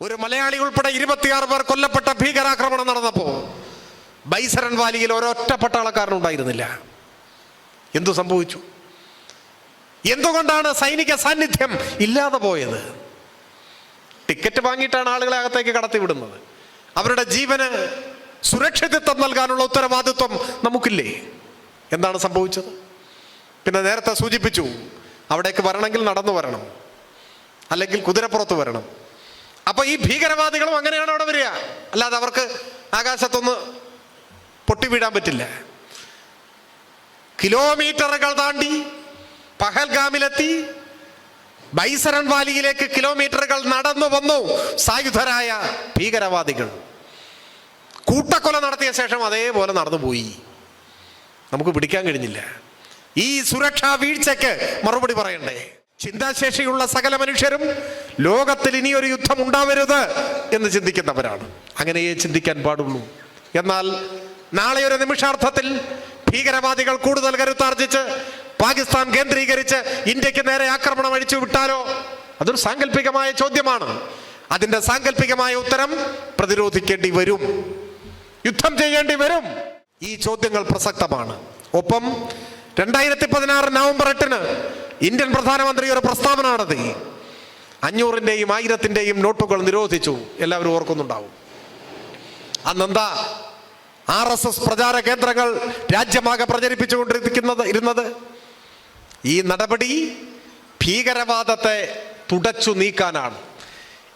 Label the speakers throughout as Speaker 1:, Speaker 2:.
Speaker 1: ഒരു മലയാളി ഉൾപ്പെടെ ഇരുപത്തിയാറ് പേർ കൊല്ലപ്പെട്ട ഭീകരാക്രമണം നടന്നപ്പോ ബൈസരൻ വാലിയിൽ ഒരൊറ്റ പട്ടാളക്കാരനുണ്ടായിരുന്നില്ല. എന്തു സംഭവിച്ചു? എന്തുകൊണ്ടാണ് സൈനിക സാന്നിധ്യം ഇല്ലാതെ പോയത്? ടിക്കറ്റ് വാങ്ങിയിട്ടാണ് ആളുകളെ അകത്തേക്ക് കടത്തിവിടുന്നത് അവരുടെ ജീവന് സുരക്ഷിതത്വം നൽകാനുള്ള ഉത്തരവാദിത്വം നമുക്കില്ലേ? എന്താണ് സംഭവിച്ചത്? പിന്നെ നേരത്തെ സൂചിപ്പിച്ചു അവിടേക്ക് വരണമെങ്കിൽ നടന്നു വരണം. അല്ലെങ്കിൽ കുതിരപ്പുറത്ത് വരണം. അപ്പൊ ഈ ഭീകരവാദികളും അങ്ങനെയാണ് അവിടെ വരിക. അല്ലാതെ അവർക്ക് ആകാശത്തൊന്ന് പൊട്ടി വീഴാൻ പറ്റില്ല. കിലോമീറ്ററുകൾ താണ്ടി പഹൽഗാമിലെത്തി. ബൈസരൻ വാലിയിലേക്ക് കിലോമീറ്ററുകൾ നടന്നു വന്നു സായുധരായ ഭീകരവാദികൾ. കൂട്ടക്കൊല നടത്തിയ ശേഷം അതേപോലെ നടന്നുപോയി. നമുക്ക് പിടിക്കാൻ കഴിഞ്ഞില്ല. ഈ സുരക്ഷാ വീഴ്ചയ്ക്ക് മറുപടി പറയണ്ടേ? ചിന്താശേഷിയുള്ള സകല മനുഷ്യരും ലോകത്തിൽ ഇനിയൊരു യുദ്ധം ഉണ്ടാവരുത് എന്ന് ചിന്തിക്കുന്നവരാണ്. അങ്ങനെയേ ചിന്തിക്കാൻ പാടുള്ളൂ. എന്നാൽ നാളെ ഒരു നിമിഷാർത്ഥത്തിൽ ഭീകരവാദികൾ കൂടുതൽ കരുത്താർജിച്ച് പാകിസ്ഥാൻ കേന്ദ്രീകരിച്ച് ഇന്ത്യയ്ക്ക് നേരെ ആക്രമണം അഴിച്ചു വിട്ടാലോ? അതൊരു സാങ്കല്പികമായ ചോദ്യമാണ്. അതിന്റെ സാങ്കല്പികമായ ഉത്തരം പ്രതിരോധിക്കേണ്ടി വരും. യുദ്ധം ചെയ്യേണ്ടി വരും. ഈ ചോദ്യങ്ങൾ പ്രസക്തമാണ്. ഒപ്പം രണ്ടായിരത്തി പതിനാറ് നവംബർ എട്ടിന് ഇന്ത്യൻ പ്രധാനമന്ത്രി ഒരു പ്രസ്താവന നടത്തി. അഞ്ഞൂറിന്റെയും ആയിരത്തിന്റെയും നോട്ടുകൾ നിരോധിച്ചു. എല്ലാവരും ഓർക്കുന്നുണ്ടാവും. അന്നെന്താ? ആർ എസ് എസ് പ്രചാര കേന്ദ്രങ്ങൾ രാജ്യമാകെ പ്രചരിപ്പിച്ചുകൊണ്ടിരിക്കുന്നത് ഇരുന്നത്? ഈ നടപടി ഭീകരവാദത്തെ തുടച്ചു നീക്കാനാണ്.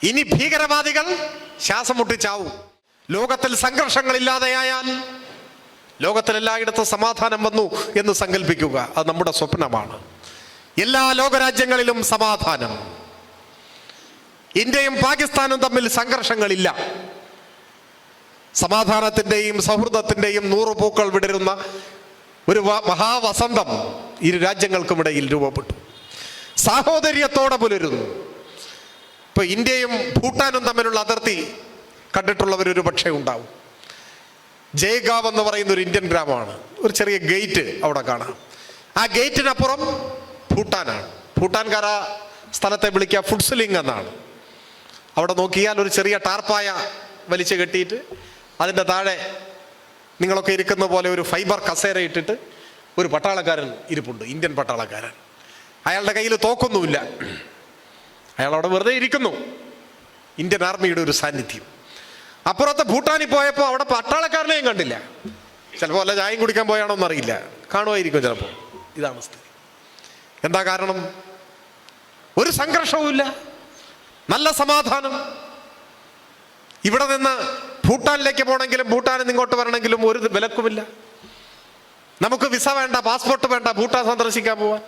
Speaker 1: ഇനി ഭീകരവാദികൾ ശ്വാസം മുട്ടിച്ചാവും. ലോകത്തിൽ സംഘർഷങ്ങളില്ലാതെയായാൽ ലോകത്തിൽ എല്ലായിടത്തും സമാധാനം വന്നു എന്ന് സങ്കല്പിക്കുക അത് നമ്മുടെ സ്വപ്നമാണ്. എല്ലാ ലോകരാജ്യങ്ങളിലും സമാധാനം. ഇന്ത്യയും പാകിസ്ഥാനും തമ്മിൽ സംഘർഷങ്ങളില്ല. സമാധാനത്തിന്റെയും സൗഹൃദത്തിന്റെയും നൂറു പൂക്കൾ വിടരുന്ന ഒരു മഹാവസന്തം ഇരു രാജ്യങ്ങൾക്കുമിടയിൽ രൂപപ്പെട്ടു. സാഹോദര്യത്തോടെ പുലരുന്നു. ഇപ്പൊ ഇന്ത്യയും ഭൂട്ടാനും തമ്മിലുള്ള അതിർത്തി കണ്ടിട്ടുള്ളവർ ഒരു പക്ഷേ ഉണ്ടാവും. ജയ്ഗാവ് എന്ന് പറയുന്ന ഒരു ഇന്ത്യൻ ഗ്രാമമാണ്. ഒരു ചെറിയ ഗേറ്റ് അവിടെ കാണാം. ആ ഗേറ്റിനപ്പുറം ഭൂട്ടാനാണ്. ഭൂട്ടാൻകാര സ്ഥലത്തെ വിളിക്കുക ഫുഡ്സ്ലിംഗ് എന്നാണ്. അവിടെ നോക്കിയാൽ ഒരു ചെറിയ ടാർപ്പായ വലിച്ചു കെട്ടിയിട്ട് അതിന്റെ താഴെ നിങ്ങളൊക്കെ ഇരിക്കുന്ന പോലെ ഒരു ഫൈബർ കസേര ഇട്ടിട്ട് ഒരു പട്ടാളക്കാരൻ ഇരിപ്പുണ്ട് ഇന്ത്യൻ പട്ടാളക്കാരൻ. അയാളുടെ കയ്യിൽ തോക്കൊന്നുമില്ല. അയാൾ അവിടെ വെറുതെ ഇരിക്കുന്നു. ഇന്ത്യൻ ആർമിയുടെ ഒരു സാന്നിധ്യം. അപ്പുറത്തെ ഭൂട്ടാനിൽ പോയപ്പോൾ അവിടെ പട്ടാളക്കാരനെയും കണ്ടില്ല. ചിലപ്പോൾ വല്ല ചായം കുടിക്കാൻ പോയാണോ എന്നറിയില്ല. കാണുമായിരിക്കും ചിലപ്പോൾ. ഇതാണ് സ്ഥിതി. എന്താ കാരണം? ഒരു സംഘർഷവുമില്ല. നല്ല സമാധാനം. ഇവിടെ നിന്ന് ഭൂട്ടാനിലേക്ക് പോകണമെങ്കിലും ഭൂട്ടാനിൽ നിന്ന് ഇങ്ങോട്ട് വരണമെങ്കിലും ഒരു വിലക്കുമില്ല. നമുക്ക് വിസ വേണ്ട പാസ്പോർട്ട് വേണ്ട ഭൂട്ടാൻ സന്ദർശിക്കാൻ പോവാൻ.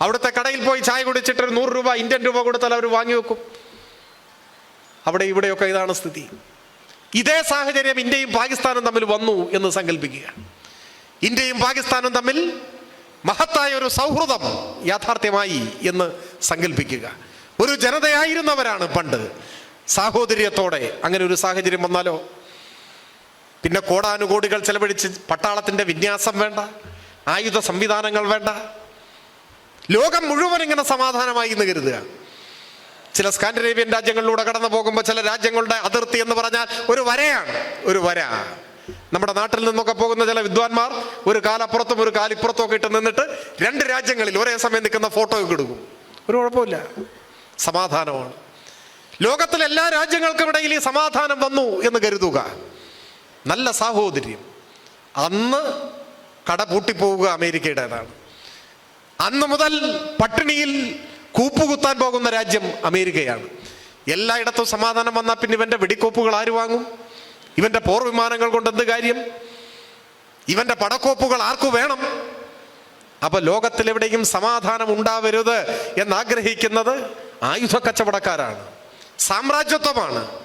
Speaker 1: അവിടുത്തെ കടയിൽ പോയി ചായ കുടിച്ചിട്ട് ഒരു നൂറ് രൂപ ഇന്ത്യൻ രൂപ കൊടുത്താൽ അവർ വാങ്ങി വെക്കും. അവിടെ ഇവിടെയൊക്കെ ഇതാണ് സ്ഥിതി. ഇതേ സാഹചര്യം ഇന്ത്യയും പാകിസ്ഥാനും തമ്മിൽ വന്നു എന്ന് സങ്കല്പിക്കുക ഇന്ത്യയും പാകിസ്ഥാനും തമ്മിൽ മഹത്തായ ഒരു സൗഹൃദം യാഥാർത്ഥ്യമായി എന്ന് സങ്കല്പിക്കുക ഒരു ജനതയായിരുന്നവരാണ് പണ്ട്. സാഹോദര്യത്തോടെ അങ്ങനെ ഒരു സാഹചര്യം വന്നാലോ? പിന്നെ കോടാനുകോടികൾ ചെലവഴിച്ച് പട്ടാളത്തിന്റെ വിന്യാസം വേണ്ട ആയുധ സംവിധാനങ്ങൾ വേണ്ട. ലോകം മുഴുവൻ ഇങ്ങനെ സമാധാനമായി എന്ന് കരുതുക. ചില സ്കാൻഡിനേവിയൻ രാജ്യങ്ങളിലൂടെ കടന്നു പോകുമ്പോൾ ചില രാജ്യങ്ങളുടെ അതിർത്തി എന്ന് പറഞ്ഞാൽ ഒരു വരയാണ് ഒരു വര. നമ്മുടെ നാട്ടിൽ നിന്നൊക്കെ പോകുന്ന ചില വിദ്വാൻമാർ ഒരു കാലപ്പുറത്തും ഒരു കാലിപ്പുറത്തും ഒക്കെ ഇട്ട് നിന്നിട്ട് രണ്ട് രാജ്യങ്ങളിൽ ഒരേ സമയം നിൽക്കുന്ന ഫോട്ടോ ഒക്കെ എടുക്കും. ഒരു കുഴപ്പമില്ല. സമാധാനമാണ്. ലോകത്തിലെ എല്ലാ രാജ്യങ്ങൾക്കും ഇടയിൽ ഈ സമാധാനം വന്നു എന്ന് കരുതുക. നല്ല സാഹോദര്യം. അന്ന് കട പൂട്ടിപ്പോവുക അമേരിക്കയുടേതാണ്. അന്ന് മുതൽ പട്ടിണിയിൽ കൂപ്പുകുത്താൻ പോകുന്ന രാജ്യം അമേരിക്കയാണ്. എല്ലായിടത്തും സമാധാനം വന്നാൽ പിന്നെ ഇവന്റെ വെടിക്കോപ്പുകൾ ആര് വാങ്ങും? ഇവന്റെ പോർ വിമാനങ്ങൾ കൊണ്ട് എന്ത് കാര്യം? ഇവന്റെ പടക്കോപ്പുകൾ ആർക്കു വേണം? അപ്പൊ ലോകത്തിലെവിടെയും സമാധാനം ഉണ്ടാവരുത് എന്നാഗ്രഹിക്കുന്നത് ആയുധ കച്ചവടക്കാരാണ്. സാമ്രാജ്യത്വമാണ്.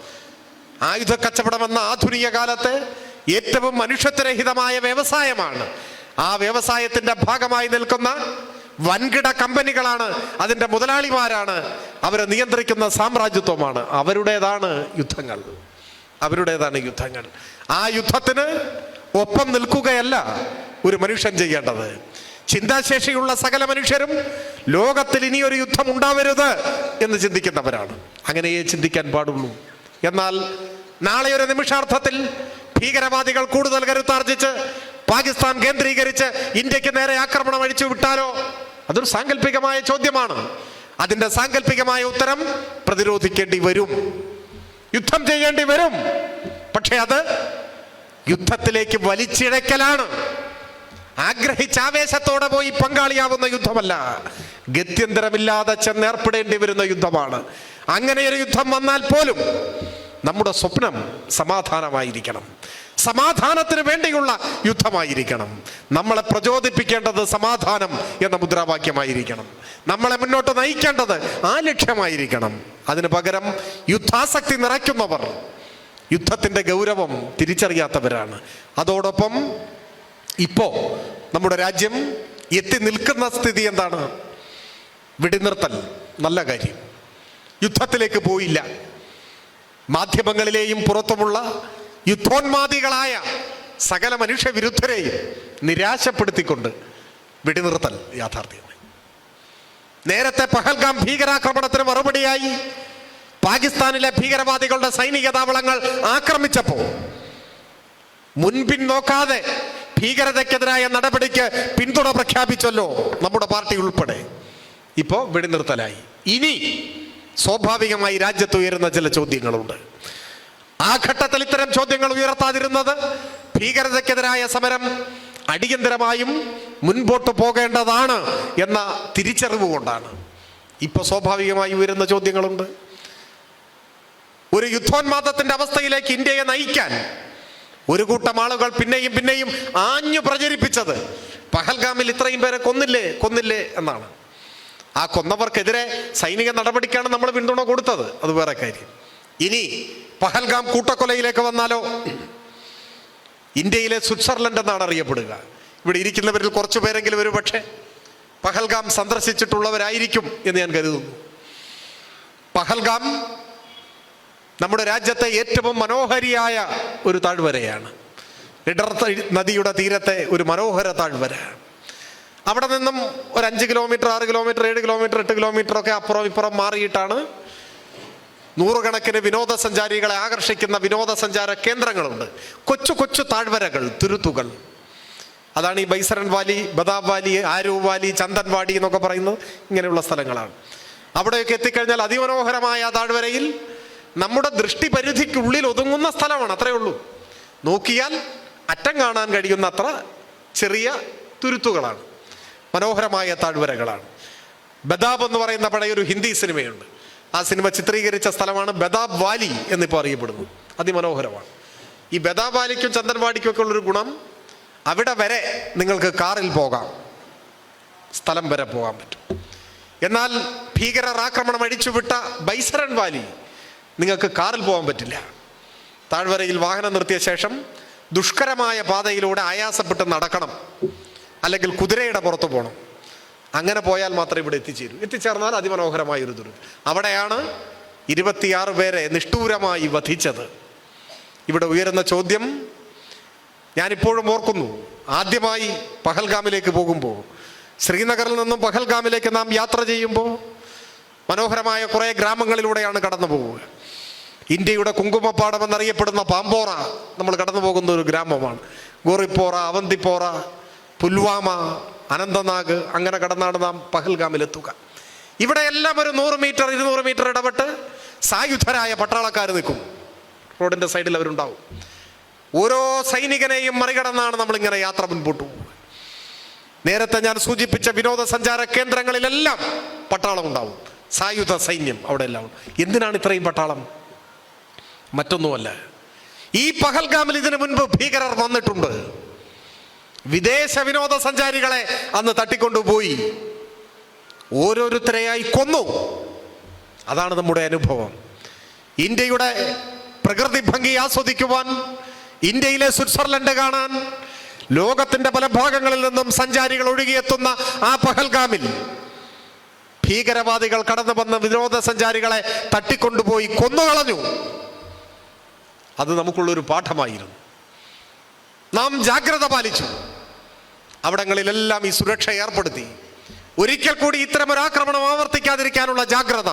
Speaker 1: ആയുധ കച്ചവടം എന്ന ആധുനിക കാലത്ത് ഏറ്റവും മനുഷ്യത്വരഹിതമായ വ്യവസായമാണ്. ആ വ്യവസായത്തിന്റെ ഭാഗമായി നിൽക്കുന്ന വൻകിട കമ്പനികളാണ് അതിന്റെ മുതലാളിമാരാണ്. അവരെ നിയന്ത്രിക്കുന്ന സാമ്രാജ്യത്വമാണ്. അവരുടേതാണ് യുദ്ധങ്ങൾ. അവരുടേതാണ് യുദ്ധങ്ങൾ. ആ യുദ്ധത്തിന് ഒപ്പം നിൽക്കുകയല്ല ഒരു മനുഷ്യൻ ചെയ്യേണ്ടത്. ചിന്താശേഷിയുള്ള സകല മനുഷ്യരും ലോകത്തിൽ ഇനിയൊരു യുദ്ധം ഉണ്ടാവരുത് എന്ന് ചിന്തിക്കുന്നവരാണ്. അങ്ങനെയേ ചിന്തിക്കാൻ പാടുള്ളൂ. എന്നാൽ നാളെ ഒരു നിമിഷാർത്ഥത്തിൽ ഭീകരവാദികൾ കൂടുതൽ കരുത്താർജിച്ച് പാകിസ്ഥാൻ കേന്ദ്രീകരിച്ച് ഇന്ത്യയ്ക്ക് നേരെ ആക്രമണം അഴിച്ചു വിട്ടാലോ? അതൊരു സാങ്കല്പികമായ ചോദ്യമാണ്. അതിന്റെ സാങ്കല്പികമായ ഉത്തരം പ്രതിരോധിക്കേണ്ടി വരും. യുദ്ധം ചെയ്യേണ്ടി വരും. പക്ഷെ അത് യുദ്ധത്തിലേക്ക് വലിച്ചിഴക്കലാണ്. ആഗ്രഹിച്ച ആവേശത്തോടെ പോയി പങ്കാളിയാവുന്ന യുദ്ധമല്ല. ഗത്യന്തരമില്ലാതെ ചെന്നേർപ്പെടേണ്ടി വരുന്ന യുദ്ധമാണ്. അങ്ങനെ ഒരു യുദ്ധം വന്നാൽ പോലും നമ്മുടെ സ്വപ്നം സമാധാനമായിരിക്കണം. സമാധാനത്തിന് വേണ്ടിയുള്ള യുദ്ധമായിരിക്കണം. നമ്മളെ പ്രചോദിപ്പിക്കേണ്ടത് സമാധാനം എന്ന മുദ്രാവാക്യമായിരിക്കണം. നമ്മളെ മുന്നോട്ട് നയിക്കേണ്ടത് ആ ലക്ഷ്യമായിരിക്കണം. അതിന് പകരം യുദ്ധാസക്തി നിറയ്ക്കുന്നവർ യുദ്ധത്തിന്റെ ഗൗരവം തിരിച്ചറിയാത്തവരാണ്. അതോടൊപ്പം ഇപ്പോൾ നമ്മുടെ രാജ്യം എത്തി നിൽക്കുന്ന സ്ഥിതി എന്താണ്? വെടിനിർത്തൽ. നല്ല കാര്യം. യുദ്ധത്തിലേക്ക് പോയില്ല. മാധ്യമങ്ങളിലെയും പുറത്തുമുള്ള യുദ്ധോന്മാദികളായ സകല മനുഷ്യവിരുദ്ധരെയും നിരാശപ്പെടുത്തിക്കൊണ്ട് വെടിനിർത്തൽ യാഥാർത്ഥ്യമായി. നേരത്തെ പഹൽഗാം ഭീകരാക്രമണത്തിന് മറുപടിയായി പാകിസ്ഥാനിലെ ഭീകരവാദികളുടെ സൈനിക താവളങ്ങൾ ആക്രമിച്ചപ്പോൾ മുൻപിൻ നോക്കാതെ ഭീകരതയ്ക്കെതിരായ നടപടിക്ക് പിന്തുണ പ്രഖ്യാപിച്ചല്ലോ നമ്മുടെ പാർട്ടി ഉൾപ്പെടെ. ഇപ്പോൾ വെടിനിർത്തലായി. ഇനി സ്വാഭാവികമായി രാജ്യത്ത് ഉയരുന്ന ചില ചോദ്യങ്ങളുണ്ട്. ആ ഘട്ടത്തിൽ ഇത്തരം ചോദ്യങ്ങൾ ഉയർത്താതിരുന്നത് ഭീകരതയ്ക്കെതിരായ സമരം അടിയന്തരമായും മുൻപോട്ട് പോകേണ്ടതാണ് എന്ന തിരിച്ചറിവ് കൊണ്ടാണ്. ഇപ്പൊ സ്വാഭാവികമായി ഉയരുന്ന ചോദ്യങ്ങളുണ്ട്. ഒരു യുദ്ധോന്മാദത്തിന്റെ അവസ്ഥയിലേക്ക് ഇന്ത്യയെ നയിക്കാൻ ഒരു കൂട്ടം ആളുകൾ പിന്നെയും പിന്നെയും ആഞ്ഞു പ്രചരിപ്പിച്ചത് പഹൽഗാമിൽ ഇത്രയും പേരെ കൊന്നില്ലേ കൊന്നില്ലേ എന്നാണ്. ആ കൊന്നവർക്കെതിരെ സൈനിക നടപടിക്കാണ് നമ്മൾ പിന്തുണ കൊടുത്തത്. അത് വേറെ കാര്യം. ഇനി പഹൽഗാം കൂട്ടക്കൊലയിലേക്ക് വന്നാലോ? ഇന്ത്യയിലെ സ്വിറ്റ്സർലൻഡ് എന്നാണ് അറിയപ്പെടുക. ഇവിടെ ഇരിക്കുന്നവരിൽ കുറച്ചു പേരെങ്കിലും ഒരു പക്ഷേ പഹൽഗാം സന്ദർശിച്ചിട്ടുള്ളവരായിരിക്കും എന്ന് ഞാൻ കരുതുന്നു. പഹൽഗാം നമ്മുടെ രാജ്യത്തെ ഏറ്റവും മനോഹരിയായ ഒരു താഴ്വരയാണ്. ഇടർ നദിയുടെ തീരത്തെ ഒരു മനോഹര താഴ്വര അവിടെ നിന്നും ഒരു അഞ്ച് കിലോമീറ്റർ ആറ് കിലോമീറ്റർ ഏഴ് കിലോമീറ്റർ എട്ട് കിലോമീറ്റർ ഒക്കെ അപ്പുറം ഇപ്പുറം മാറിയിട്ടാണ് നൂറുകണക്കിന് വിനോദസഞ്ചാരികളെ ആകർഷിക്കുന്ന വിനോദസഞ്ചാര കേന്ദ്രങ്ങളുണ്ട്. കൊച്ചു കൊച്ചു താഴ്വരകൾ തുരുത്തുകൾ. അതാണ് ഈ Baisaran valley Betaab valley Aru valley Chandanwari എന്നൊക്കെ പറയുന്നത് ഇങ്ങനെയുള്ള സ്ഥലങ്ങളാണ്. അവിടെയൊക്കെ എത്തിക്കഴിഞ്ഞാൽ അതിമനോഹരമായ താഴ്വരയിൽ നമ്മുടെ ദൃഷ്ടി പരിധിക്കുള്ളിൽ ഒതുങ്ങുന്ന സ്ഥലമാണ് അത്രയേ ഉള്ളൂ. നോക്കിയാൽ അറ്റം കാണാൻ കഴിയുന്ന അത്ര ചെറിയ തുരുത്തുകളാണ്. മനോഹരമായ താഴ്വരകളാണ്. ബദാബ് എന്ന് പറയുന്ന പഴയൊരു ഹിന്ദി സിനിമയുണ്ട്. ആ സിനിമ ചിത്രീകരിച്ച സ്ഥലമാണ് ബദാബ് വാലി എന്നിപ്പോൾ അറിയപ്പെടുന്നു. അതിമനോഹരമാണ്. ഈ ബദാബ് വാലിക്കും ചന്ദൻവാടിക്കും ഒക്കെ ഉള്ളൊരു ഗുണം അവിടെ വരെ നിങ്ങൾക്ക് കാറിൽ പോകാം സ്ഥലം വരെ പോകാൻ പറ്റും. എന്നാൽ ഭീകരർ ആക്രമണം അഴിച്ചുവിട്ട ബൈസരൻ വാലി നിങ്ങൾക്ക് കാറിൽ പോകാൻ പറ്റില്ല. താഴ്വരയിൽ വാഹനം നിർത്തിയ ശേഷം ദുഷ്കരമായ പാതയിലൂടെ ആയാസപ്പെട്ട് നടക്കണം അല്ലെങ്കിൽ കുതിരയുടെ പുറത്ത് പോകണം. അങ്ങനെ പോയാൽ മാത്രമേ ഇവിടെ എത്തിച്ചേരൂ. എത്തിച്ചേർന്നാൽ അതിമനോഹരമായ ഒരു ദുരിതം അവിടെയാണ് ഇരുപത്തിയാറ് പേരെ നിഷ്ഠൂരമായി വധിച്ചത്. ഇവിടെ ഉയരുന്ന ചോദ്യം ഞാനിപ്പോഴും ഓർക്കുന്നു. ആദ്യമായി പഹൽഗാമിലേക്ക് പോകുമ്പോൾ ശ്രീനഗറിൽ നിന്നും പഹൽഗാമിലേക്ക് നാം യാത്ര ചെയ്യുമ്പോൾ മനോഹരമായ കുറേ ഗ്രാമങ്ങളിലൂടെയാണ് കടന്നു പോവുക. ഇന്ത്യയുടെ കുങ്കുമപ്പാടം എന്നറിയപ്പെടുന്ന പാമ്പോറ നമ്മൾ കടന്നു പോകുന്ന ഒരു ഗ്രാമമാണ്. ഗോറിപ്പോറ അവന്തിപ്പോറ പുൽവാമ അനന്തനാഗ് അങ്ങനെ കടന്നാണ് നാം പഹൽഗാമിലെത്തുക. ഇവിടെ എല്ലാം ഒരു നൂറ് മീറ്റർ ഇരുന്നൂറ് മീറ്റർ ഇടപെട്ട് സായുധരായ പട്ടാളക്കാർ നിൽക്കും. റോഡിന്റെ സൈഡിൽ അവരുണ്ടാവും. ഓരോ സൈനികനെയും മറികടന്നാണ് നമ്മളിങ്ങനെ യാത്ര മുൻപോട്ട് പോകുക നേരത്തെ ഞാൻ സൂചിപ്പിച്ച വിനോദസഞ്ചാര കേന്ദ്രങ്ങളിലെല്ലാം പട്ടാളം ഉണ്ടാവും. സായുധ സൈന്യം അവിടെ എല്ലാം എന്തിനാണ് ഇത്രയും പട്ടാളം? മറ്റൊന്നുമല്ല. ഈ പഹൽഗാമിൽ ഇതിനു മുൻപ് ഭീകരർ വന്നിട്ടുണ്ട്. വിദേശ വിനോദസഞ്ചാരികളെ അന്ന് തട്ടിക്കൊണ്ടുപോയി ഓരോരുത്തരെയായി കൊന്നു. അതാണ് നമ്മുടെ അനുഭവം. ഇന്ത്യയുടെ പ്രകൃതി ഭംഗി ആസ്വദിക്കുവാൻ ഇന്ത്യയിലെ സ്വിറ്റ്സർലൻഡ് കാണാൻ ലോകത്തിന്റെ പല ഭാഗങ്ങളിൽ നിന്നും സഞ്ചാരികൾ ഒഴുകിയെത്തുന്ന ആ പഹൽഗാമിൽ ഭീകരവാദികൾ കടന്നു വന്ന വിനോദസഞ്ചാരികളെ തട്ടിക്കൊണ്ടുപോയി കൊന്നുകളഞ്ഞു. അത് നമുക്കുള്ളൊരു പാഠമായിരുന്നു. നാം ജാഗ്രത പാലിച്ചു. അവിടങ്ങളിലെല്ലാം ഈ സുരക്ഷ ഏർപ്പെടുത്തി. ഒരിക്കൽ കൂടി ഇത്തരം ഒരു ആക്രമണം ആവർത്തിക്കാതിരിക്കാനുള്ള ജാഗ്രത.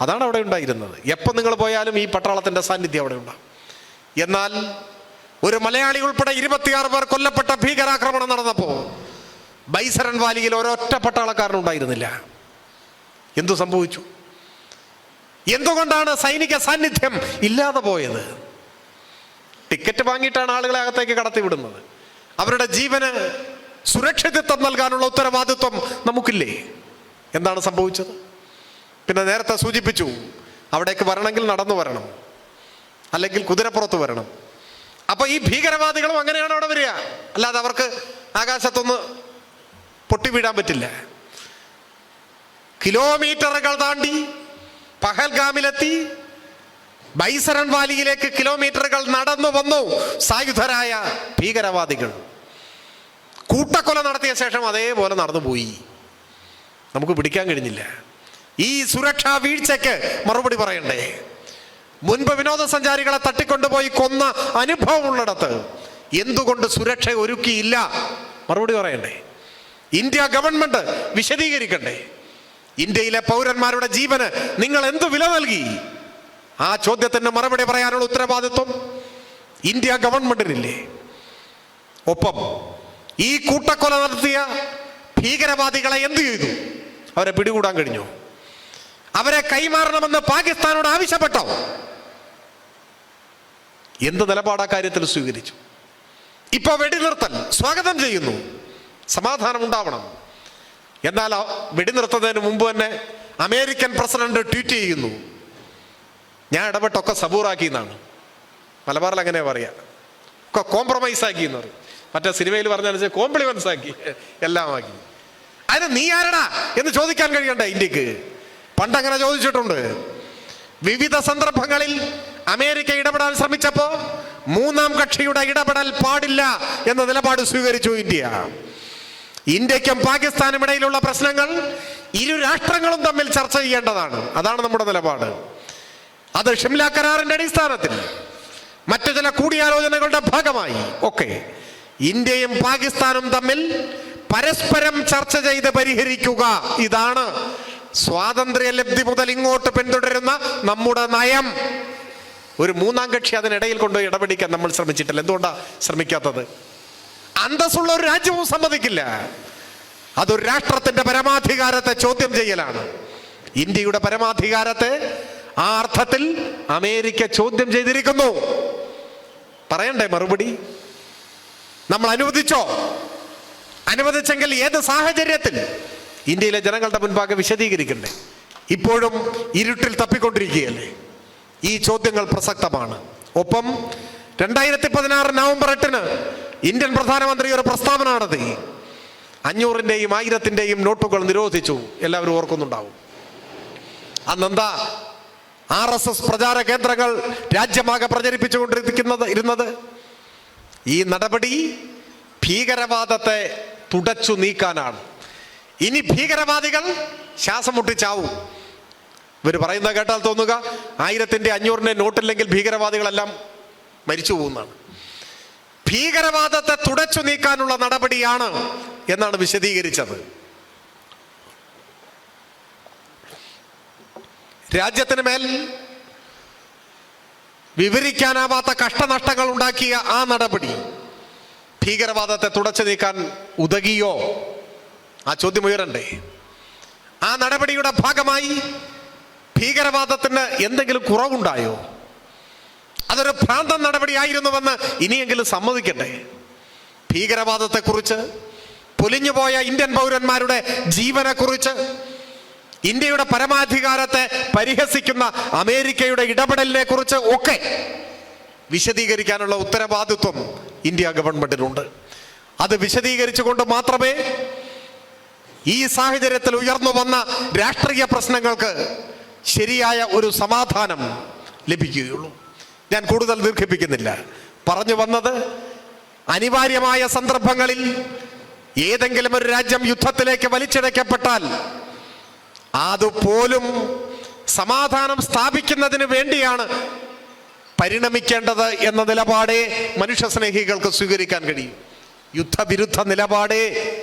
Speaker 1: അതാണ് അവിടെ ഉണ്ടായിരുന്നത്. എപ്പോൾ നിങ്ങൾ പോയാലും ഈ പട്ടാളത്തിന്റെ സാന്നിധ്യം അവിടെ ഉണ്ടാവും. എന്നാൽ ഒരു മലയാളി ഉൾപ്പെടെ ഇരുപത്തിയാറ് പേർ കൊല്ലപ്പെട്ട ഭീകരാക്രമണം നടന്നപ്പോൾ ബൈസരൻ വാലിയിൽ ഒരൊറ്റ പട്ടാളക്കാരനുണ്ടായിരുന്നില്ല എന്തു സംഭവിച്ചു? എന്തുകൊണ്ടാണ് സൈനിക സാന്നിധ്യം ഇല്ലാതെ പോയത്? ടിക്കറ്റ് വാങ്ങിയിട്ടാണ് ആളുകളെ അകത്തേക്ക് കടത്തിവിടുന്നത് അവരുടെ ജീവന് സുരക്ഷിതത്വം നൽകാനുള്ള ഉത്തരവാദിത്വം നമുക്കില്ലേ? എന്താണ് സംഭവിച്ചത്? പിന്നെ നേരത്തെ സൂചിപ്പിച്ചു അവിടേക്ക് വരണമെങ്കിൽ നടന്നു വരണം. അല്ലെങ്കിൽ കുതിരപ്പുറത്ത് വരണം. അപ്പൊ ഈ ഭീകരവാദികളും അങ്ങനെയാണ് അവിടെ വരിക. അല്ലാതെ അവർക്ക് ആകാശത്തൊന്ന് പൊട്ടി വീഴാൻ പറ്റില്ല. കിലോമീറ്ററുകൾ താണ്ടി പഹൽഗാമിലെത്തി ബൈസരൻ വാലിയിലേക്ക് കിലോമീറ്ററുകൾ നടന്നു വന്നു. സായുധരായ ഭീകരവാദികൾ. കൂട്ടക്കൊല നടത്തിയ ശേഷം അതേപോലെ നടന്നുപോയി. നമുക്ക് പിടിക്കാൻ കഴിഞ്ഞില്ല. ഈ സുരക്ഷാ വീഴ്ചയ്ക്ക് മറുപടി പറയണ്ടേ? മുൻപ് വിനോദസഞ്ചാരികളെ തട്ടിക്കൊണ്ടുപോയി കൊന്ന അനുഭവമുള്ളിടത്ത് എന്തുകൊണ്ട് സുരക്ഷ ഒരുക്കിയില്ല? മറുപടി പറയണ്ടേ? ഇന്ത്യ ഗവൺമെന്റ് വിശദീകരിക്കണ്ടേ? ഇന്ത്യയിലെ പൗരന്മാരുടെ ജീവന് നിങ്ങൾ എന്ത് വില നൽകി? ആ ചോദ്യത്തിന് മറുപടി പറയാനുള്ള ഉത്തരവാദിത്വം ഇന്ത്യ ഗവൺമെന്റിനില്ലേ? ഒപ്പം ഈ കൂട്ടക്കൊല നടത്തിയ ഭീകരവാദികളെ എന്തു ചെയ്തു? അവരെ പിടികൂടാൻ കഴിഞ്ഞു. അവരെ കൈമാറണമെന്ന് പാകിസ്ഥാനോട് ആവശ്യപ്പെട്ടോ? എന്ത് നിലപാടാ കാര്യത്തിൽ സ്വീകരിച്ചു? ഇപ്പൊ വെടിനിർത്തൽ സ്വാഗതം ചെയ്യുന്നു. സമാധാനം ഉണ്ടാവണം. എന്നാൽ വെടിനിർത്തുന്നതിന് മുമ്പ് തന്നെ അമേരിക്കൻ പ്രസിഡന്റ് ട്വീറ്റ് ചെയ്യുന്നു. ഞാൻ ഇടപെട്ടൊക്കെ സബൂറാക്കി എന്നാണ് മലബാറിൽ അങ്ങനെ പറയാം. ഒക്കെ കോംപ്രമൈസ് ആക്കി എന്ന് പറയും. മറ്റേ സിനിമയിൽ പറഞ്ഞാൽ കോംപ്ലിമെന്റ്സ് ആക്കി. എല്ലാം ആക്കി. അതിന് നീ ആരടാ എന്ന് ചോദിക്കാൻ കഴിയണ്ട ഇന്ത്യയ്ക്ക്? പണ്ടങ്ങനെ ചോദിച്ചിട്ടുണ്ട്. വിവിധ സന്ദർഭങ്ങളിൽ അമേരിക്ക ഇടപെടാൻ ശ്രമിച്ചപ്പോ മൂന്നാം കക്ഷിയുടെ ഇടപെടൽ പാടില്ല എന്ന നിലപാട് സ്വീകരിച്ചു ഇന്ത്യ. ഇന്ത്യക്കും പാകിസ്ഥാനും ഇടയിലുള്ള പ്രശ്നങ്ങൾ ഇരു രാഷ്ട്രങ്ങളും തമ്മിൽ ചർച്ച ചെയ്യേണ്ടതാണ്. അതാണ് നമ്മുടെ നിലപാട്. അത് ഷിംല കരാറിന്റെ അടിസ്ഥാനത്തിൽ. മറ്റു ചില കൂടിയാലോചനകളുടെ ഭാഗമായി. ഒക്കെ ഇന്ത്യയും പാകിസ്ഥാനും തമ്മിൽ പരസ്പരം ചർച്ച ചെയ്ത് പരിഹരിക്കുക ഇതാണ് സ്വാതന്ത്ര്യ ലബ്ധി മുതൽ ഇങ്ങോട്ട് പിന്തുടരുന്ന നമ്മുടെ നയം. ഒരു മൂന്നാം കക്ഷി അതിനിടയിൽ കൊണ്ട് ഇടപെടിക്കാൻ നമ്മൾ ശ്രമിച്ചിട്ടില്ല. എന്തുകൊണ്ടാണ് ശ്രമിക്കാത്തത്? അന്തസ്സുള്ള ഒരു രാജ്യവും സമ്മതിക്കില്ല. അതൊരു രാഷ്ട്രത്തിന്റെ പരമാധികാരത്തെ ചോദ്യം ചെയ്യലാണ്. ഇന്ത്യയുടെ പരമാധികാരത്തെ ആ അർത്ഥത്തിൽ അമേരിക്ക ചോദ്യം ചെയ്തിരിക്കുന്നു. പറയണ്ടേ മറുപടി? നമ്മൾ അനുവദിച്ചോ? അനുവദിച്ചെങ്കിൽ ഏത് സാഹചര്യത്തിൽ? ഇന്ത്യയിലെ ജനങ്ങളുടെ മുൻപാകെ വിശദീകരിക്കണ്ടേ? ഇപ്പോഴും ഇരുട്ടിൽ തപ്പിക്കൊണ്ടിരിക്കുകയല്ലേ? ഈ ചോദ്യങ്ങൾ പ്രസക്തമാണ്. ഒപ്പം രണ്ടായിരത്തി പതിനാറ് നവംബർ എട്ടിന് ഇന്ത്യൻ പ്രധാനമന്ത്രി ഒരു പ്രസ്താവന നടത്തി. അഞ്ഞൂറിന്റെയും ആയിരത്തിന്റെയും നോട്ടുകൾ നിരോധിച്ചു. എല്ലാവരും ഓർക്കുന്നുണ്ടാവും. അന്നെന്താ? ആർ എസ് എസ് പ്രചാര കേന്ദ്രങ്ങൾ രാജ്യമാകെ പ്രചരിപ്പിച്ചുകൊണ്ടിരിക്കുന്നത് ഇരുന്നത്. ഈ നടപടി ഭീകരവാദത്തെ തുടച്ചു നീക്കാനാണ്. ഇനി ഭീകരവാദികൾ ശ്വാസം മുട്ടിച്ചാവും. ഇവർ പറയുന്നത് കേട്ടാൽ തോന്നുക ആയിരത്തിന്റെ അഞ്ഞൂറിന്റെ നോട്ടില്ലെങ്കിൽ ഭീകരവാദികളെല്ലാം മരിച്ചു പോകുന്നതാണ്. ഭീകരവാദത്തെ തുടച്ചു നീക്കാനുള്ള നടപടിയാണ് എന്നാണ് വിശദീകരിച്ചത്. രാജ്യത്തിന് മേൽ വിവരിക്കാനാവാത്ത കഷ്ടനഷ്ടങ്ങൾ ഉണ്ടാക്കിയ ആ നടപടി ഭീകരവാദത്തെ തുടച്ചു നീക്കാൻ ഉതകിയോ? ആ ചോദ്യം ഉയരണ്ടേ? ആ നടപടിയുടെ ഭാഗമായി ഭീകരവാദത്തിന് എന്തെങ്കിലും കുറവുണ്ടായോ? അതൊരു ഭ്രാന്തൻ നടപടിയായിരുന്നുവെന്ന് ഇനിയെങ്കിലും സമ്മതിക്കട്ടെ ഭീകരവാദത്തെക്കുറിച്ച് പൊലിഞ്ഞുപോയ ഇന്ത്യൻ പൗരന്മാരുടെ ജീവനെക്കുറിച്ച് ഇന്ത്യയുടെ പരമാധികാരത്തെ പരിഹസിക്കുന്ന അമേരിക്കയുടെ ഇടപെടലിനെ കുറിച്ച് ഒക്കെ വിശദീകരിക്കാനുള്ള ഉത്തരവാദിത്വം ഇന്ത്യ ഗവൺമെന്റിനുണ്ട്. അത് വിശദീകരിച്ചുകൊണ്ട് മാത്രമേ ഈ സാഹചര്യത്തിൽ ഉയർന്നു വന്ന രാഷ്ട്രീയ പ്രശ്നങ്ങൾക്ക് ശരിയായ ഒരു സമാധാനം ലഭിക്കുകയുള്ളൂ. ഞാൻ കൂടുതൽ ദീർഘിപ്പിക്കുന്നില്ല. പറഞ്ഞു വന്നത് അനിവാര്യമായ സന്ദർഭങ്ങളിൽ ഏതെങ്കിലും ഒരു രാജ്യം യുദ്ധത്തിലേക്ക് വലിച്ചിഴക്കപ്പെട്ടാൽ അതുപോലും സമാധാനം സ്ഥാപിക്കുന്നതിന് വേണ്ടിയാണ് പരിണമിക്കേണ്ടത് എന്ന നിലപാടേ മനുഷ്യസ്നേഹികൾക്ക് സ്വീകരിക്കാൻ കഴിയും. യുദ്ധവിരുദ്ധ നിലപാടേ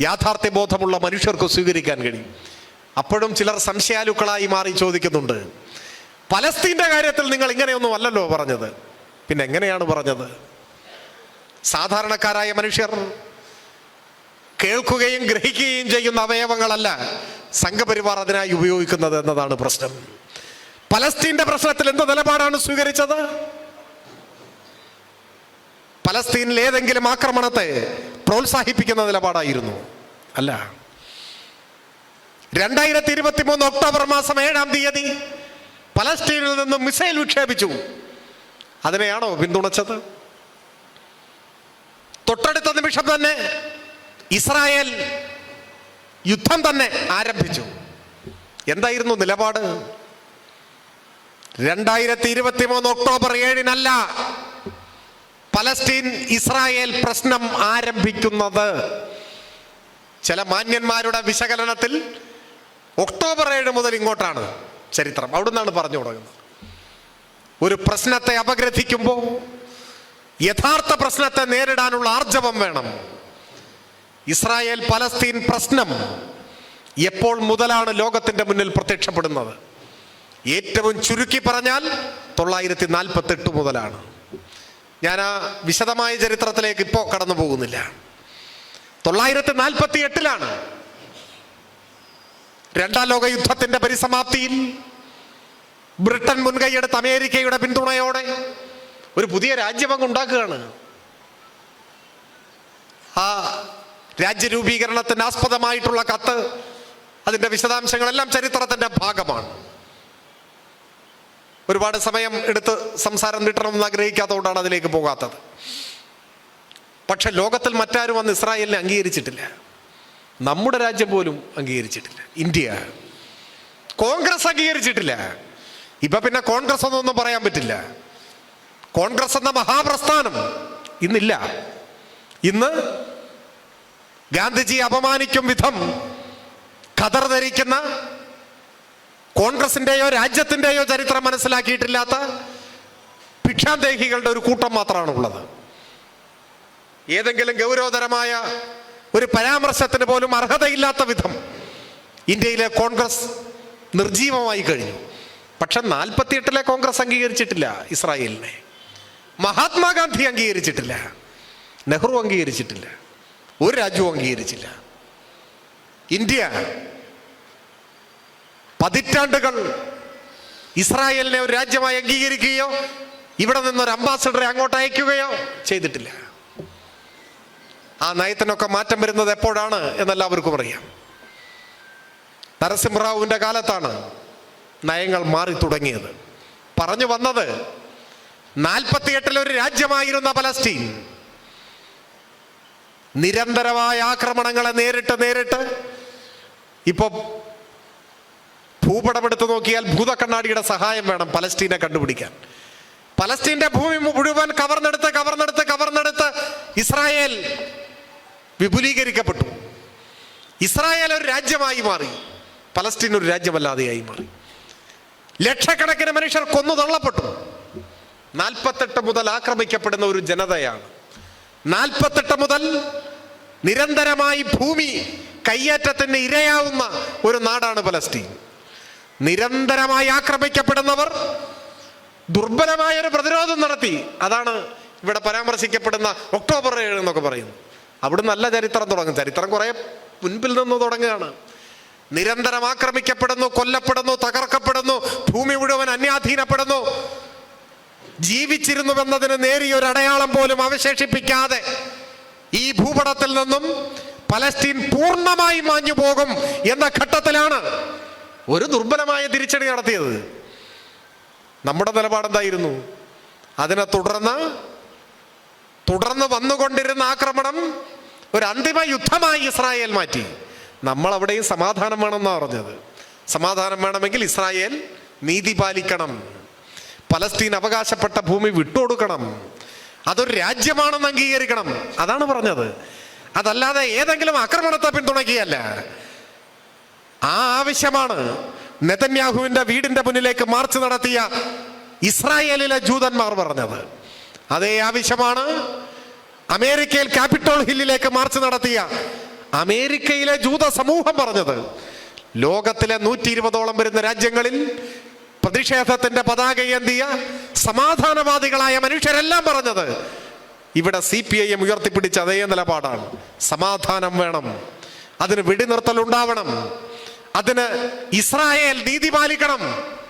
Speaker 1: യാഥാർത്ഥ്യബോധമുള്ള മനുഷ്യർക്ക് സ്വീകരിക്കാൻ കഴിയും. അപ്പോഴും ചിലർ സംശയാലുക്കളായി മാറി ചോദിക്കുന്നുണ്ട്. പലസ്തീന്റെ കാര്യത്തിൽ നിങ്ങൾ ഇങ്ങനെയൊന്നും അല്ലല്ലോ പറഞ്ഞത്. പിന്നെ എങ്ങനെയാണ് പറഞ്ഞത്? സാധാരണക്കാരായ മനുഷ്യർ കേൾക്കുകയും ഗ്രഹിക്കുകയും ചെയ്യുന്ന അവയവങ്ങളല്ല. സംഘപരിവാർ അതിനായി ഉപയോഗിക്കുന്നത് എന്നതാണ് പ്രശ്നം. പലസ്തീന്റെ പ്രശ്നത്തിൽ എന്ത് നിലപാടാണ് സ്വീകരിച്ചത്? പലസ്തീനിൽ ഏതെങ്കിലും ആക്രമണത്തെ പ്രോത്സാഹിപ്പിക്കുന്ന നിലപാടായിരുന്നു. അല്ല. രണ്ടായിരത്തി ഇരുപത്തി മൂന്ന് ഒക്ടോബർ മാസം ഏഴാം തീയതി പലസ്തീനിൽ നിന്നും മിസൈൽ വിക്ഷേപിച്ചു. അതിനെയാണോ പിന്തുണച്ചത്? തൊട്ടടുത്ത നിമിഷം തന്നെ ഇസ്രായേൽ യുദ്ധം തന്നെ ആരംഭിച്ചു. എന്തായിരുന്നു നിലപാട്? രണ്ടായിരത്തി ഇരുപത്തി മൂന്ന് ഒക്ടോബർ ഏഴിനല്ല പലസ്തീൻ ഇസ്രായേൽ പ്രശ്നം ആരംഭിക്കുന്നത്. ചില മാന്യന്മാരുടെ വിശകലനത്തിൽ ഒക്ടോബർ ഏഴ് മുതൽ ഇങ്ങോട്ടാണ് ചരിത്രം. അവിടുന്നാണ് പറഞ്ഞു തുടങ്ങുന്നത്. ഒരു പ്രശ്നത്തെ അപഗ്രഥിക്കുമ്പോൾ യഥാർത്ഥ പ്രശ്നത്തെ നേരിടാനുള്ള ആർജവം വേണം. ഇസ്രായേൽ പലസ്തീൻ പ്രശ്നം എപ്പോൾ മുതലാണ് ലോകത്തിന്റെ മുന്നിൽ പ്രത്യക്ഷപ്പെടുന്നത്? ഏറ്റവും ചുരുക്കി പറഞ്ഞാൽ തൊള്ളായിരത്തി നാൽപ്പത്തെട്ട് മുതലാണ്. ഞാൻ ആ വിശദമായ ചരിത്രത്തിലേക്ക് ഇപ്പോൾ കടന്നു പോകുന്നില്ല. തൊള്ളായിരത്തി നാൽപ്പത്തി എട്ടിലാണ് രണ്ടാം ലോക യുദ്ധത്തിന്റെ പരിസമാപ്തിയിൽ ബ്രിട്ടൻ മുൻകൈയെടുത്ത് അമേരിക്കയുടെ പിന്തുണയോടെ ഒരു പുതിയ രാജ്യം അങ്ങ് ഉണ്ടാക്കുകയാണ്. ആ രാജ്യരൂപീകരണത്തിന് ആസ്പദമായിട്ടുള്ള കത്ത് അതിന്റെ വിശദാംശങ്ങളെല്ലാം ചരിത്രത്തിന്റെ ഭാഗമാണ്. ഒരുപാട് സമയം എടുത്ത് സംസാരം നീട്ടണമെന്ന് ആഗ്രഹിക്കാത്തതുകൊണ്ടാണ് അതിലേക്ക് പോകാത്തത്. പക്ഷെ ലോകത്തിൽ മറ്റാരും അന്ന് ഇസ്രായേലിനെ അംഗീകരിച്ചിട്ടില്ല. നമ്മുടെ രാജ്യം പോലും അംഗീകരിച്ചിട്ടില്ല. ഇന്ത്യ കോൺഗ്രസ് അംഗീകരിച്ചിട്ടില്ല. ഇപ്പൊ പിന്നെ കോൺഗ്രസ് എന്നൊന്നും പറയാൻ പറ്റില്ല. കോൺഗ്രസ് എന്ന മഹാപ്രസ്ഥാനം ഇന്നില്ല. ഇന്ന് ഗാന്ധിജി അപമാനിക്കും വിധം ഖദർ ധരിക്കുന്ന കോൺഗ്രസിന്റെയോ രാജ്യത്തിന്റെയോ ചരിത്രം മനസ്സിലാക്കിയിട്ടില്ലാത്ത ഭിക്ഷാന്തേഹികളുടെ ഒരു കൂട്ടം മാത്രമാണ് ഉള്ളത് ഏതെങ്കിലും ഗൗരവതരമായ ഒരു പരാമർശത്തിന് പോലും അർഹതയില്ലാത്ത വിധം ഇന്ത്യയിലെ കോൺഗ്രസ് നിർജീവമായി കഴിഞ്ഞു. പക്ഷെ നാൽപ്പത്തിയെട്ടിലെ കോൺഗ്രസ് അംഗീകരിച്ചിട്ടില്ല ഇസ്രായേലിനെ. മഹാത്മാഗാന്ധി അംഗീകരിച്ചിട്ടില്ല. നെഹ്റു അംഗീകരിച്ചിട്ടില്ല. ഒരു രാജ്യവും അംഗീകരിച്ചില്ല. ഇന്ത്യ. പതിറ്റാണ്ടുകൾ ഇസ്രായേലിനെ ഒരു രാജ്യമായി അംഗീകരിക്കുകയോ ഇവിടെ നിന്നൊരു അംബാസഡറെ അങ്ങോട്ട് അയക്കുകയോ ചെയ്തിട്ടില്ല. ആ നയത്തിനൊക്കെ മാറ്റം വരുന്നത് എപ്പോഴാണ് എന്നെല്ലാവർക്കും അറിയാം. നരസിംഹറാവുവിന്റെ കാലത്താണ് നയങ്ങൾ മാറി തുടങ്ങിയത്. പറഞ്ഞു വന്നത് നാൽപ്പത്തിയെട്ടിൽ ഒരു രാജ്യമായിരുന്ന പലസ്തീൻ. നിരന്തരമായ ആക്രമണങ്ങളെ നേരിട്ട് നേരിട്ട് ഇപ്പൊ ഭൂപടമെടുത്ത് നോക്കിയാൽ ഭൂതക്കണ്ണാടിയുടെ സഹായം വേണം പലസ്തീനെ കണ്ടുപിടിക്കാൻ. പലസ്തീന്റെ ഭൂമി മുഴുവൻ കവർന്നെടുത്ത് കവർന്നെടുത്ത് കവർന്നെടുത്ത് ഇസ്രായേൽ വിപുലീകരിക്കപ്പെട്ടു. ഇസ്രായേൽ ഒരു രാജ്യമായി മാറി. പലസ്തീൻ ഒരു രാജ്യമല്ലാതെയായി മാറി. ലക്ഷക്കണക്കിന് മനുഷ്യർ കൊന്നു തള്ളപ്പെട്ടു. നാൽപ്പത്തെട്ട് മുതൽ ആക്രമിക്കപ്പെടുന്ന ഒരു ജനതയാണ്. നാൽപ്പത്തെട്ട് മുതൽ നിരന്തരമായി ഭൂമി കയ്യേറ്റത്തിന് ഇരയാവുന്ന ഒരു നാടാണ് പലസ്തീൻ നിരന്തരമായി ആക്രമിക്കപ്പെടുന്നവർ ദുർബലമായ ഒരു പ്രതിരോധം നടത്തി. അതാണ് ഇവിടെ പരാമർശിക്കപ്പെടുന്ന ഒക്ടോബർ ഏഴ് എന്നൊക്കെ പറയുന്നു. അവിടെ നല്ല ചരിത്രം തുടങ്ങും. ചരിത്രം കുറെ മുൻപിൽ നിന്ന് തുടങ്ങുകയാണ്. നിരന്തരം ആക്രമിക്കപ്പെടുന്നു കൊല്ലപ്പെടുന്നു തകർക്കപ്പെടുന്നു ഭൂമി മുഴുവൻ അന്യാധീനപ്പെടുന്നു. ജീവിച്ചിരുന്നുവെന്നതിന് നേരിയ ഒരു അടയാളം പോലും അവശേഷിപ്പിക്കാതെ ഈ ഭൂപടത്തിൽ നിന്നും പലസ്തീൻ പൂർണമായി മാഞ്ഞു പോകും എന്ന ഘട്ടത്തിലാണ് ഒരു ദുർബലമായ തിരിച്ചടി നടത്തിയത്. നമ്മുടെ നിലപാടെന്തായിരുന്നു അതിനെ തുടർന്ന് തുടർന്ന് വന്നുകൊണ്ടിരുന്ന ആക്രമണം ഒരു അന്തിമ യുദ്ധമായി ഇസ്രായേൽ മാറ്റി. നമ്മൾ അവിടെയും സമാധാനം വേണമെന്നാണ് പറഞ്ഞത്. സമാധാനം വേണമെങ്കിൽ ഇസ്രായേൽ നീതി പാലിക്കണം. പലസ്തീൻ അവകാശപ്പെട്ട ഭൂമി വിട്ടുകൊടുക്കണം. അതൊരു രാജ്യമാണെന്ന് അംഗീകരിക്കണം. അതാണ് പറഞ്ഞത്. അതല്ലാതെ ഏതെങ്കിലും ആക്രമണത്തെ പിന്തുണയ്ക്കുകയല്ല. ആ ആവശ്യമാണ് നെതന്യാഹുവിന്റെ വീടിന്റെ മുന്നിലേക്ക് മാർച്ച് നടത്തിയ ഇസ്രായേലിലെ ജൂതന്മാർ പറഞ്ഞത്. അതേ ആവശ്യമാണ് അമേരിക്കയിൽ ക്യാപിറ്റോൾ ഹില്ലിലേക്ക് മാർച്ച് നടത്തിയ അമേരിക്കയിലെ ജൂത സമൂഹം പറഞ്ഞത്. ലോകത്തിലെ നൂറ്റി ഇരുപതോളം വരുന്ന രാജ്യങ്ങളിൽ പ്രതിഷേധത്തിന്റെ പതാക ഏന്തിയ സമാധാനവാദികളായ മനുഷ്യരെല്ലാം പറഞ്ഞത്. ഇവിടെ സി പി ഐ എം ഉയർത്തിപ്പിടിച്ച അതേ നിലപാടാണ്. സമാധാനം വേണം. അതിന് വെടിനിർത്തൽ ഉണ്ടാവണം. അതിന് ഇസ്രായേൽ നീതി പാലിക്കണം.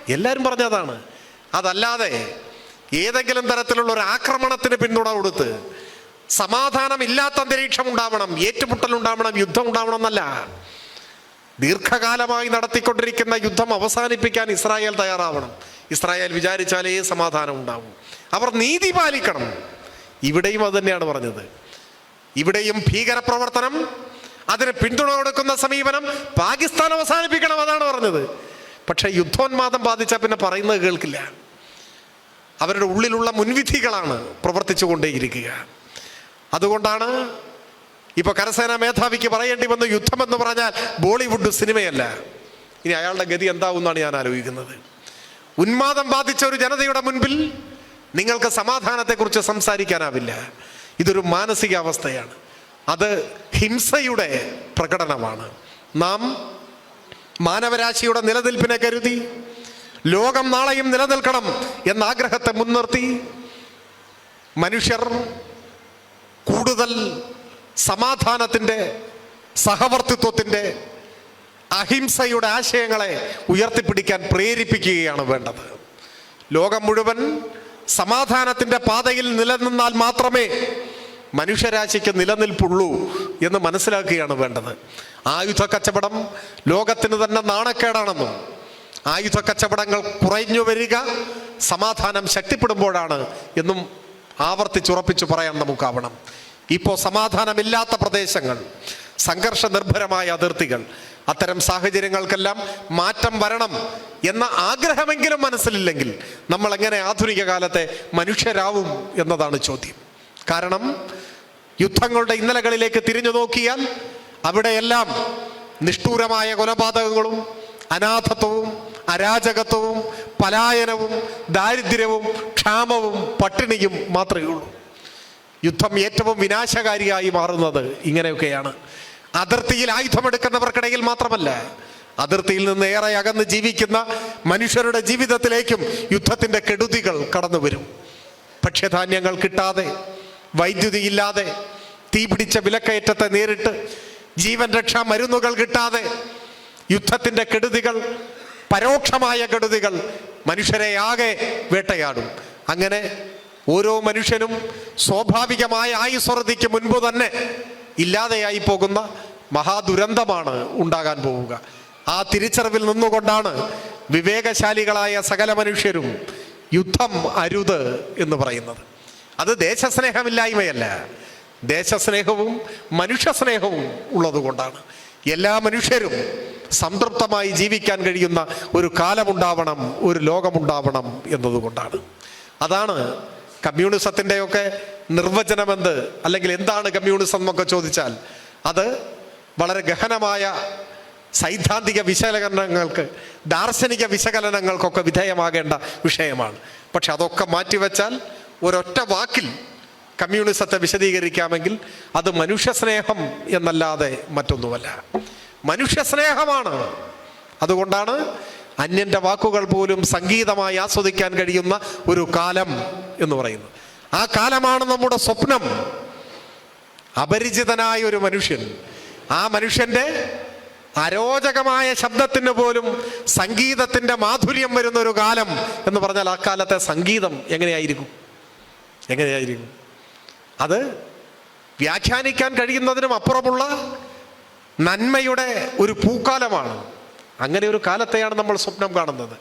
Speaker 1: എല്ലാവരും പറഞ്ഞതാണ്. അതല്ലാതെ ഏതെങ്കിലും തരത്തിലുള്ള ഒരു ആക്രമണത്തിന് പിന്തുണ കൊടുത്ത് സമാധാനം ഇല്ലാത്ത അന്തരീക്ഷം ഉണ്ടാവണം ഏറ്റുമുട്ടൽ ഉണ്ടാവണം യുദ്ധം ഉണ്ടാവണം എന്നല്ല. ദീർഘകാലമായി നടത്തിക്കൊണ്ടിരിക്കുന്ന യുദ്ധം അവസാനിപ്പിക്കാൻ ഇസ്രായേൽ തയ്യാറാവണം. ഇസ്രായേൽ വിചാരിച്ചാലേ സമാധാനം ഉണ്ടാവും. അവർ നീതി പാലിക്കണം. ഇവിടെയും അത് തന്നെയാണ് പറഞ്ഞത്. ഇവിടെയും ഭീകരപ്രവർത്തനം അതിന് പിന്തുണ കൊടുക്കുന്ന സമീപനം പാകിസ്ഥാൻ അവസാനിപ്പിക്കണം അതാണ് പറഞ്ഞത്. പക്ഷേ യുദ്ധോന്മാദം ബാധിച്ചാൽ പിന്നെ പറയുന്നത് കേൾക്കില്ല. അവരുടെ ഉള്ളിലുള്ള മുൻവിധികളാണ് പ്രവർത്തിച്ചു കൊണ്ടേയിരിക്കുക അതുകൊണ്ടാണ് ഇപ്പൊ കരസേനാ മേധാവിക്ക് പറയേണ്ടി വന്ന യുദ്ധം എന്ന് പറഞ്ഞാൽ ബോളിവുഡ് സിനിമയല്ല. ഇനി അയാളുടെ ഗതി എന്താവുമെന്നാണ് ഞാൻ ആലോചിക്കുന്നത്. ഉന്മാദം ബാധിച്ച ഒരു ജനതയുടെ മുൻപിൽ നിങ്ങൾക്ക് സമാധാനത്തെക്കുറിച്ച് സംസാരിക്കാനാവില്ല. ഇതൊരു മാനസികാവസ്ഥയാണ്. അത് ഹിംസയുടെ പ്രകടനമാണ്. നാം മാനവരാശിയുടെ നിലനിൽപ്പിനെ കരുതി ലോകം നാളെയും നിലനിൽക്കണം എന്ന ആഗ്രഹത്തെ മുൻനിർത്തി മനുഷ്യർ കൂടുതൽ സമാധാനത്തിന്റെ സഹവർത്തിത്വത്തിന്റെ അഹിംസയുടെ ആശയങ്ങളെ ഉയർത്തിപ്പിടിക്കാൻ പ്രേരിപ്പിക്കുകയാണ് വേണ്ടത്. ലോകം മുഴുവൻ സമാധാനത്തിന്റെ പാതയിൽ നിലനിന്നാൽ മാത്രമേ മനുഷ്യരാശിക്ക് നിലനിൽപ്പുള്ളൂ എന്ന് മനസ്സിലാക്കുകയാണ് വേണ്ടത്. ആയുധ കച്ചവടം ലോകത്തിന് തന്നെ നാണക്കേടാണെന്നും ആയുധ കച്ചവടങ്ങൾ കുറഞ്ഞു വരിക സമാധാനം ശക്തിപ്പെടുമ്പോഴാണ് എന്നും ആവർത്തിച്ചുറപ്പിച്ചു പറയാൻ നമുക്കാവണം. ഇപ്പോൾ സമാധാനമില്ലാത്ത പ്രദേശങ്ങൾ സംഘർഷ നിർഭരമായ അതിർത്തികൾ അത്തരം സാഹചര്യങ്ങൾക്കെല്ലാം മാറ്റം വരണം എന്ന ആഗ്രഹമെങ്കിലും മനസ്സിലില്ലെങ്കിൽ നമ്മൾ എങ്ങനെ ആധുനിക കാലത്തെ മനുഷ്യരാവും എന്നതാണ് ചോദ്യം. കാരണം യുദ്ധങ്ങളുടെ ഇന്നലകളിലേക്ക് തിരിഞ്ഞു നോക്കിയാൽ അവിടെയെല്ലാം നിഷ്ഠൂരമായ കൊലപാതകങ്ങളും അനാഥത്വവും അരാജകത്വവും പലായനവും ദാരിദ്ര്യവും ക്ഷാമവും പട്ടിണിയും മാത്രമേ ഉള്ളൂ. യുദ്ധം ഏറ്റവും വിനാശകാരിയായി മാറുന്നത് ഇങ്ങനെയൊക്കെയാണ്. അതിർത്തിയിൽ ആയുധമെടുക്കുന്നവർക്കിടയിൽ മാത്രമല്ല അതിർത്തിയിൽ നിന്ന് ഏറെ അകന്ന് ജീവിക്കുന്ന മനുഷ്യരുടെ ജീവിതത്തിലേക്കും യുദ്ധത്തിന്റെ കെടുതികൾ കടന്നു വരും ഭക്ഷ്യധാന്യങ്ങൾ കിട്ടാതെ വൈദ്യുതി ഇല്ലാതെ തീപിടിച്ച വിലക്കയറ്റത്തെ നേരിട്ട് ജീവൻ രക്ഷാ മരുന്നുകൾ കിട്ടാതെ യുദ്ധത്തിന്റെ കെടുതികൾ പരോക്ഷമായ കെടുതികൾ മനുഷ്യരെ ആകെ വേട്ടയാടും. അങ്ങനെ ഓരോ മനുഷ്യനും സ്വാഭാവികമായ ആയുസ്വർദ്ധിക്ക് മുൻപ് തന്നെ ഇല്ലാതെയായി പോകുന്ന മഹാദുരന്തമാണ് ഉണ്ടാകാൻ പോവുക. ആ തിരിച്ചറിവിൽ നിന്നുകൊണ്ടാണ് വിവേകശാലികളായ സകല മനുഷ്യരും യുദ്ധം അരുത് എന്ന് പറയുന്നത്. അത് ദേശസ്നേഹമില്ലായ്മയല്ല. ദേശസ്നേഹവും മനുഷ്യസ്നേഹവും ഉള്ളതുകൊണ്ടാണ്. എല്ലാ മനുഷ്യരും സംതൃപ്തമായി ജീവിക്കാൻ കഴിയുന്ന ഒരു കാലമുണ്ടാവണം ഒരു ലോകമുണ്ടാവണം എന്നതുകൊണ്ടാണ്. അതാണ് കമ്മ്യൂണിസത്തിന്റെയൊക്കെ നിർവചനമെന്ത്? അല്ലെങ്കിൽ എന്താണ് കമ്മ്യൂണിസം എന്നൊക്കെ ചോദിച്ചാൽ അത് വളരെ ഗഹനമായ സൈദ്ധാന്തിക വിശകലനങ്ങൾക്ക് ദാർശനിക വിശകലനങ്ങൾക്കൊക്കെ വിധേയമാകേണ്ട വിഷയമാണ്. പക്ഷെ അതൊക്കെ മാറ്റിവെച്ചാൽ ഒരൊറ്റ വാക്കിൽ കമ്മ്യൂണിസത്തെ വിശദീകരിക്കാമെങ്കിൽ അത് മനുഷ്യസ്നേഹം എന്നല്ലാതെ മറ്റൊന്നുമല്ല. മനുഷ്യസ്നേഹമാണ്. അതുകൊണ്ടാണ് അന്യന്റെ വാക്കുകൾ പോലും സംഗീതമായി ആസ്വദിക്കാൻ കഴിയുന്ന ഒരു കാലം എന്ന് പറയുന്നു. ആ കാലമാണ് നമ്മുടെ സ്വപ്നം. അപരിചിതനായ ഒരു മനുഷ്യൻ. ആ മനുഷ്യന്റെ അരോചകമായ ശബ്ദത്തിന് പോലും സംഗീതത്തിന്റെ മാധുര്യം വരുന്ന ഒരു കാലം എന്ന് പറഞ്ഞാൽ ആ കാലത്തെ സംഗീതം എങ്ങനെയായിരിക്കും? എങ്ങനെയായിരിക്കും? അത് വ്യാഖ്യാനിക്കാൻ കഴിയുന്നതിനും അപ്പുറമുള്ള നന്മയുടെ ഒരു പൂക്കാലമാണ്. അങ്ങനെ ഒരു കാലത്തെയാണ് നമ്മൾ സ്വപ്നം കാണുന്നത്.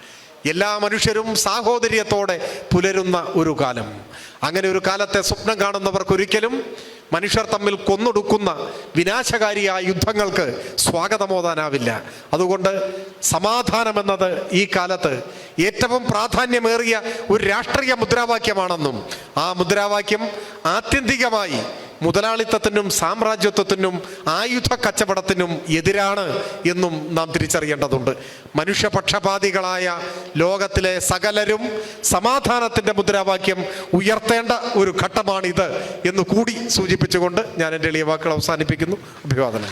Speaker 1: എല്ലാ മനുഷ്യരും സാഹോദര്യത്തോടെ പുലരുന്ന ഒരു കാലം. അങ്ങനെ ഒരു കാലത്തെ സ്വപ്നം കാണുന്നവർക്ക് ഒരിക്കലും മനുഷ്യർ തമ്മിൽ കൊന്നൊടുക്കുന്ന വിനാശകാരിയായ യുദ്ധങ്ങൾക്ക് സ്വാഗതമോതാനാവില്ല. അതുകൊണ്ട് സമാധാനം എന്നത് ഈ കാലത്ത് ഏറ്റവും പ്രാധാന്യമേറിയ ഒരു രാഷ്ട്രീയ മുദ്രാവാക്യമാണെന്നും ആ മുദ്രാവാക്യം ആത്യന്തികമായി മുതലാളിത്തത്തിനും സാമ്രാജ്യത്വത്തിനും ആയുധ കച്ചവടത്തിനും എതിരാണ് എന്നും നാം തിരിച്ചറിയേണ്ടതുണ്ട്. മനുഷ്യപക്ഷപാതികളായ ലോകത്തിലെ സകലരും സമാധാനത്തിന്റെ മുദ്രാവാക്യം ഉയർത്തേണ്ട ഒരു ഘട്ടമാണിത് എന്ന് കൂടി സൂചിപ്പിച്ചുകൊണ്ട് ഞാൻ എന്റെ എളിയ വാക്കുകൾ അവസാനിപ്പിക്കുന്നു. അഭിവാദനം.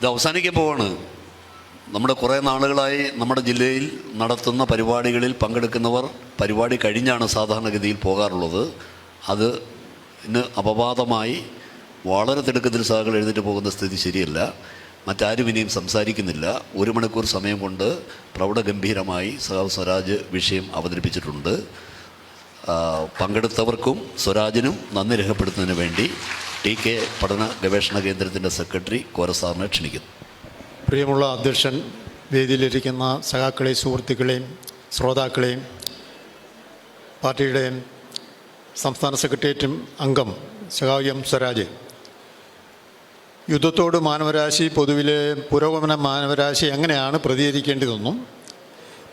Speaker 2: ഇത് അവസാനിക്കാൻ പോവാണ്. നമ്മുടെ കുറേ നാളുകളായി നമ്മുടെ ജില്ലയിൽ നടത്തുന്ന പരിപാടികളിൽ പങ്കെടുക്കുന്നവർ പരിപാടി കഴിഞ്ഞാണ് സാധാരണഗതിയിൽ പോകാറുള്ളത്. അത് ഇന്ന് അപവാദമായി വളരെ തിടുക്കത്തിൽ സഹകൾ എഴുന്നേറ്റ് പോകുന്ന സ്ഥിതി ശരിയല്ല. മറ്റാരും ഇനിയും സംസാരിക്കുന്നില്ല. ഒരു മണിക്കൂർ സമയം കൊണ്ട് പ്രൗഢഗംഭീരമായി സഹാവ് സ്വരാജ് വിഷയം അവതരിപ്പിച്ചിട്ടുണ്ട്. പങ്കെടുത്തവർക്കും സ്വരാജിനും നന്ദി രേഖപ്പെടുത്തുന്നതിന് വേണ്ടി ടി കെ പഠന ഗവേഷണ കേന്ദ്രത്തിന്റെ സെക്രട്ടറി കോരസാറിനെ ക്ഷണിക്കുന്നു.
Speaker 3: പ്രിയമുള്ള അധ്യക്ഷൻ വേദിയിലിരിക്കുന്ന സഖാക്കളെയും സുഹൃത്തുക്കളെയും ശ്രോതാക്കളെയും പാർട്ടിയുടെ സംസ്ഥാന സെക്രട്ടേറിയറ്റും അംഗം സഖാവ് എം സ്വരാജ്. യുദ്ധത്തോട് മാനവരാശി പൊതുവിലെ പുരോഗമന മാനവരാശി എങ്ങനെയാണ് പ്രതികരിക്കേണ്ടതെന്നും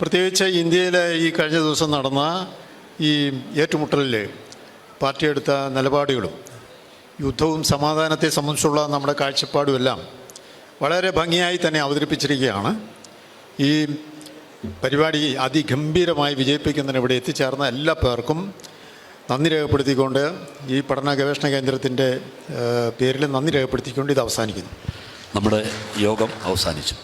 Speaker 3: പ്രത്യേകിച്ച് ഇന്ത്യയിലെ ഈ കഴിഞ്ഞ ദിവസം നടന്ന ഈ ഏറ്റുമുട്ടലിൽ പാർട്ടിയെടുത്ത നിലപാടുകളും യുദ്ധവും സമാധാനത്തെ സംബന്ധിച്ചുള്ള നമ്മുടെ കാഴ്ചപ്പാടുമെല്ലാം വളരെ ഭംഗിയായി തന്നെ അവതരിപ്പിച്ചിരിക്കുകയാണ്. ഈ പരിപാടി അതിഗംഭീരമായി വിജയിപ്പിക്കുന്നതിന് ഇവിടെ എത്തിച്ചേർന്ന എല്ലാ പേർക്കും നന്ദി രേഖപ്പെടുത്തിക്കൊണ്ട് ഈ പഠന ഗവേഷണ കേന്ദ്രത്തിന്റെ പേരിൽ നന്ദി രേഖപ്പെടുത്തിക്കൊണ്ട് ഇത് അവസാനിക്കുന്നു.
Speaker 2: നമ്മുടെ യോഗം അവസാനിച്ചു.